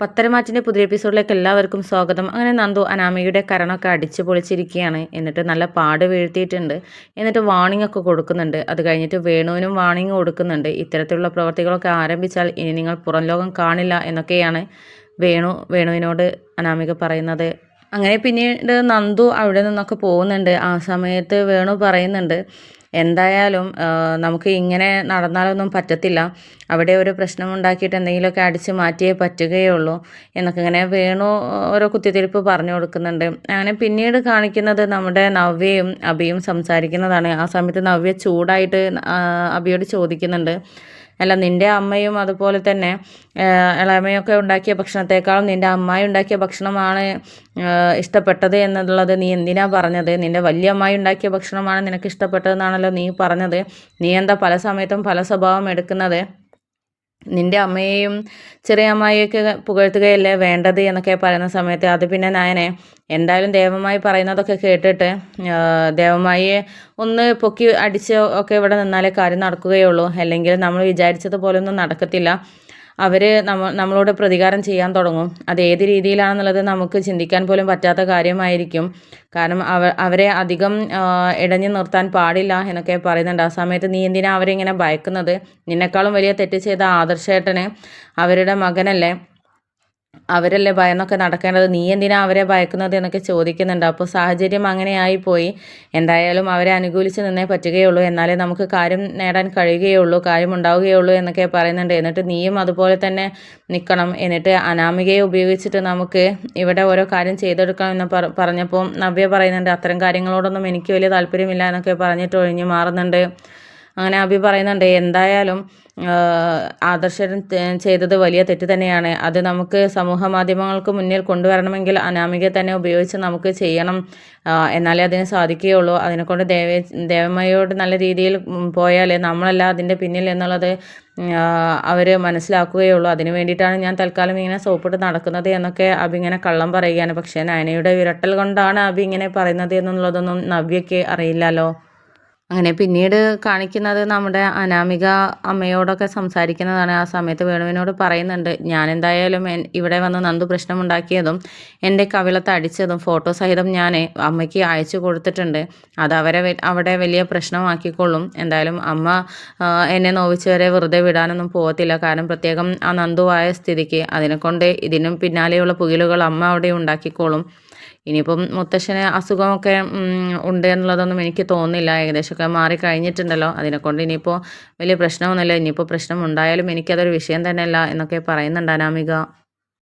പത്തരമാറ്റിന്റെ പുതിയ എപ്പിസോഡിലേക്ക് എല്ലാവർക്കും സ്വാഗതം. അങ്ങനെ നന്ദു അനാമികയുടെ കരണമൊക്കെ അടിച്ചു പൊളിച്ചിരിക്കുകയാണ്. എന്നിട്ട് നല്ല പാട് വീഴ്ത്തിയിട്ടുണ്ട്. എന്നിട്ട് വാണിംഗ് ഒക്കെ കൊടുക്കുന്നുണ്ട്. അത് കഴിഞ്ഞിട്ട് വേണുവിനും വാണിംഗ് കൊടുക്കുന്നുണ്ട്. ഇത്തരത്തിലുള്ള പ്രവർത്തികളൊക്കെ ആരംഭിച്ചാൽ ഇനി നിങ്ങൾ പുറം ലോകം കാണില്ല എന്നൊക്കെയാണ് വേണു വേണുവിനോട് അനാമിക പറയുന്നത്. അങ്ങനെ പിന്നീട് നന്ദു അവിടെ നിന്നൊക്കെ പോകുന്നുണ്ട്. ആ സമയത്ത് വേണു പറയുന്നുണ്ട് എന്തായാലും നമുക്ക് ഇങ്ങനെ നടന്നാലൊന്നും പറ്റത്തില്ല. അവിടെ ഒരു പ്രശ്നം ഉണ്ടാക്കിയിട്ട് എന്തെങ്കിലുമൊക്കെ അടിച്ച് മാറ്റിയേ പറ്റുകയുള്ളൂ എന്നൊക്കെ ഇങ്ങനെ വേണു ഓരോ കുത്തിത്തിരിപ്പ് പറഞ്ഞു കൊടുക്കുന്നുണ്ട്. അങ്ങനെ പിന്നീട് കാണിക്കുന്നത് നമ്മുടെ നവ്യയും അബിയും സംസാരിക്കുന്നതാണ്. ആ സമയത്ത് നവ്യ ചൂടായിട്ട് അബിയോട് ചോദിക്കുന്നുണ്ട്. അല്ല നിന്റെ അമ്മയും അതുപോലെ തന്നെ ഇളമയൊക്കെ ഉണ്ടാക്കിയ ഭക്ഷണത്തെക്കാളും നിന്റെ അമ്മായി ഉണ്ടാക്കിയ ഭക്ഷണമാണ് ഇഷ്ടപ്പെട്ടത് എന്നുള്ളത് നീ എന്തിനാ പറഞ്ഞത്? നിന്റെ വലിയ അമ്മായി ഉണ്ടാക്കിയ ഭക്ഷണമാണ് നിനക്ക് ഇഷ്ടപ്പെട്ടതെന്നാണല്ലോ നീ പറഞ്ഞത്. നീ എന്താ പല സമയത്തും പല സ്വഭാവം എടുക്കുന്നത്? നിന്റെ അമ്മയെയും ചെറിയ അമ്മായിയൊക്കെ പുകഴ്ത്തുകയല്ലേ വേണ്ടത് എന്നൊക്കെ പറയുന്ന സമയത്ത് അത് പിന്നെ നായനെ എന്തായാലും ദേവമായി പറയുന്നതൊക്കെ കേട്ടിട്ട് ദേവമായിയെ ഒന്ന് പൊക്കി അടിച്ച് ഒക്കെ ഇവിടെ നിന്നാലേ കാര്യം നടക്കുകയുള്ളൂ. അല്ലെങ്കിൽ നമ്മൾ വിചാരിച്ചതുപോലെ ഒന്നും നടക്കത്തില്ല. അവർ നമ്മ നമ്മളോട് പ്രതികാരം ചെയ്യാൻ തുടങ്ങും. അത് ഏത് രീതിയിലാണെന്നുള്ളത് നമുക്ക് ചിന്തിക്കാൻ പോലും പറ്റാത്ത കാര്യമായിരിക്കും. കാരണം അവ അവരെ അധികം ഇടഞ്ഞു നിർത്താൻ പാടില്ല എന്നൊക്കെ പറയുന്നുണ്ട്. ആ സമയത്ത് നീ എന്തിനാ അവരെ ഇങ്ങനെ ഭയക്കുന്നത്? നിന്നെക്കാളും വലിയ തെറ്റ് ചെയ്ത ആദർശേട്ടന് അവരുടെ മകനല്ലേ? അവരല്ലേ ഭയന്നൊക്കെ നടക്കേണ്ടത്? നീ എന്തിനാ അവരെ ഭയക്കുന്നത് എന്നൊക്കെ ചോദിക്കുന്നുണ്ട്. അപ്പോൾ സാഹചര്യം അങ്ങനെ പോയി എന്തായാലും അവരെ അനുകൂലിച്ച് നിന്നേ പറ്റുകയുള്ളൂ. എന്നാലേ നമുക്ക് കാര്യം നേടാൻ കഴിയുകയുള്ളൂ കാര്യം ഉണ്ടാവുകയുള്ളൂ എന്നൊക്കെ പറയുന്നുണ്ട്. എന്നിട്ട് നീയും അതുപോലെ തന്നെ നിൽക്കണം എന്നിട്ട് അനാമികയെ ഉപയോഗിച്ചിട്ട് നമുക്ക് ഇവിടെ ഓരോ കാര്യം ചെയ്തെടുക്കണം എന്ന് പറഞ്ഞപ്പോൾ നവ്യ പറയുന്നുണ്ട് അത്തരം കാര്യങ്ങളോടൊന്നും എനിക്ക് വലിയ താല്പര്യമില്ല എന്നൊക്കെ പറഞ്ഞിട്ട് ഒഴിഞ്ഞു മാറുന്നുണ്ട്. അങ്ങനെ അഭി പറയുന്നുണ്ട് എന്തായാലും ആദർശൻ ചെയ്തത് വലിയ തെറ്റ് തന്നെയാണ്. അത് നമുക്ക് സമൂഹ മാധ്യമങ്ങൾക്ക് മുന്നിൽ കൊണ്ടുവരണമെങ്കിൽ അനാമിക തന്നെ ഉപയോഗിച്ച് നമുക്ക് ചെയ്യണം. എന്നാലേ അതിന് സാധിക്കുകയുള്ളൂ. അതിനെക്കൊണ്ട് ദേവ ദേവമ്മയോട് നല്ല രീതിയിൽ പോയാലേ നമ്മളല്ല അതിന്റെ പിന്നിൽ എന്നുള്ളത് അവർ മനസ്സിലാക്കുകയുള്ളൂ. അതിന് വേണ്ടിയിട്ടാണ് ഞാൻ തൽക്കാലം ഇങ്ങനെ സോപ്പിട്ട് നടക്കുന്നത് എന്നൊക്കെ അബി ഇങ്ങനെ കള്ളം പറയുകയാണ്. പക്ഷേ നയനയുടെ വിരട്ടൽ കൊണ്ടാണ് അബി ഇങ്ങനെ പറയുന്നത് എന്നുള്ളതൊന്നും നവ്യയ്ക്ക് അറിയില്ലല്ലോ. അങ്ങനെ പിന്നീട് കാണിക്കുന്നത് നമ്മുടെ അനാമിക അമ്മയോടൊക്കെ സംസാരിക്കുന്നതാണ് ആ സമയത്ത് വേണുവിനോട് പറയുന്നുണ്ട് ഞാൻ എന്തായാലും ഇവിടെ വന്ന് നന്ദു പ്രശ്നമുണ്ടാക്കിയതും എന്റെ കവിളത്ത് അടിച്ചതും ഫോട്ടോ സഹിതം ഞാൻ അമ്മയ്ക്ക് അയച്ചു കൊടുത്തിട്ടുണ്ട്. അത് അവരെ അവിടെ വലിയ പ്രശ്നമാക്കിക്കൊള്ളും. എന്തായാലും അമ്മ എന്നെ നോവിച്ചവരെ വെറുതെ വിടാനൊന്നും പോകത്തില്ല കാരണം പ്രത്യേകം ആ നന്ദുവായ സ്ഥിതിക്ക് അതിനെക്കൊണ്ട് ഇതിനും പിന്നാലെയുള്ള പുകിലുകൾ അമ്മ അവിടെ ഉണ്ടാക്കിക്കോളും. ഇനിയിപ്പം മുത്തശ്ശന് അസുഖമൊക്കെ ഉണ്ട് എന്നുള്ളതൊന്നും എനിക്ക് തോന്നുന്നില്ല. ഏകദേശമൊക്കെ മാറി കഴിഞ്ഞിട്ടുണ്ടല്ലോ. അതിനെക്കൊണ്ട് ഇനിയിപ്പോൾ വലിയ പ്രശ്നമൊന്നുമില്ല. ഇനിയിപ്പോൾ പ്രശ്നം ഉണ്ടായാലും എനിക്കതൊരു വിഷയം തന്നെയല്ല എന്നൊക്കെ പറയുന്നുണ്ട് അനാമിക